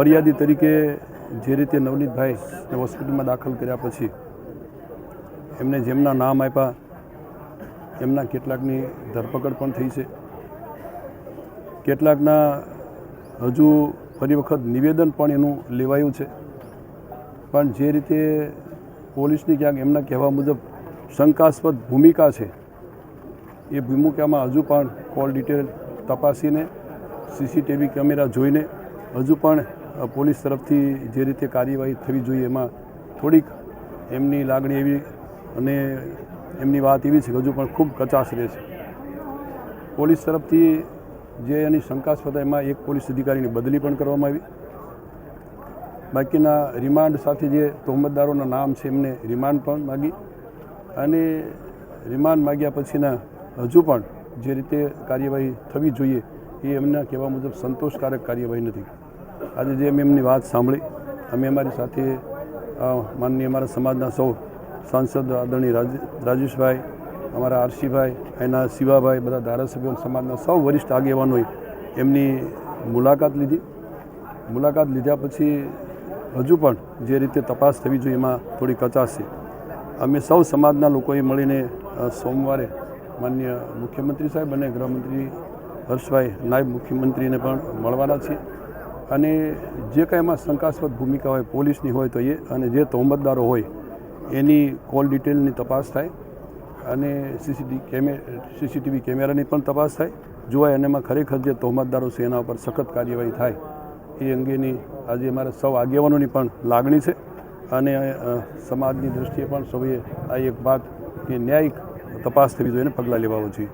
ફરિયાદી તરીકે જે રીતે નવનીતભાઈ હોસ્પિટલમાં દાખલ કર્યા પછી એમને જેમના નામ આપ્યા, એમના કેટલાકની ધરપકડ પણ થઈ છે. કેટલાકના હજુ ફરી વખત નિવેદન પણ એનું લેવાયું છે. પણ જે રીતે પોલીસની ક્યાંક એમના કહેવા મુજબ શંકાસ્પદ ભૂમિકા છે, એ ભૂમિકામાં હજુ પણ કોલ ડિટેલ તપાસીને, સીસીટીવી કેમેરા જોઈને હજુ પણ પોલીસ તરફથી જે રીતે કાર્યવાહી થવી જોઈએ એમાં થોડીક એમની લાગણી એવી અને એમની વાત એવી છે કે હજુ પણ ખૂબ કચાશ રહે છે. પોલીસ તરફથી જે એની શંકાસ્પદ એમાં એક પોલીસ અધિકારીની બદલી પણ કરવામાં આવી. બાકીના રિમાન્ડ સાથે જે તહોમતદારોના નામ છે એમને રિમાન્ડ પણ માગી અને રિમાન્ડ માગ્યા પછીના હજુ પણ જે રીતે કાર્યવાહી થવી જોઈએ એ એમના કહેવા મુજબ સંતોષકારક કાર્યવાહી નથી. આજે જે અમે એમની વાત સાંભળી, અમે અમારી સાથે માનનીય અમારા સમાજના સૌ સાંસદ આદરણીય રાજ, રાજેશભાઈ, અમારા આરસીભાઈ, એના શિવાભાઈ, બધા ધારાસભ્યો સમાજના સૌ વરિષ્ઠ આગેવાનોએ એમની મુલાકાત લીધી. મુલાકાત લીધા પછી હજુ પણ જે રીતે તપાસ થવી જોઈએ એમાં થોડી કચાશ છે. અમે સૌ સમાજના લોકોએ મળીને સોમવારે માન્ય મુખ્યમંત્રી સાહેબ અને ગૃહમંત્રી હર્ષભાઈ નાયબ મુખ્યમંત્રીને પણ મળવાના છીએ. અને જે કાંઈ એમાં શંકાસ્પદ ભૂમિકા હોય, પોલીસની હોય તો એ, અને જે તહોમતદારો હોય, એની કોલ ડિટેલની તપાસ થાય અને સીસીટીવી કેમે, સીસીટીવી કેમેરાની પણ તપાસ થાય. જોવાય અને એમાં ખરેખર જે તહોમતદારો છે, એના ઉપર સખત કાર્યવાહી થાય, એ અંગેની આજે અમારા સૌ આગેવાનોની પણ લાગણી છે. અને સમાજની દૃષ્ટિએ પણ સૌએ આ એક વાત, કે ન્યાયિક તપાસ થવી જોઈએ અને પગલાં લેવા જોઈએ.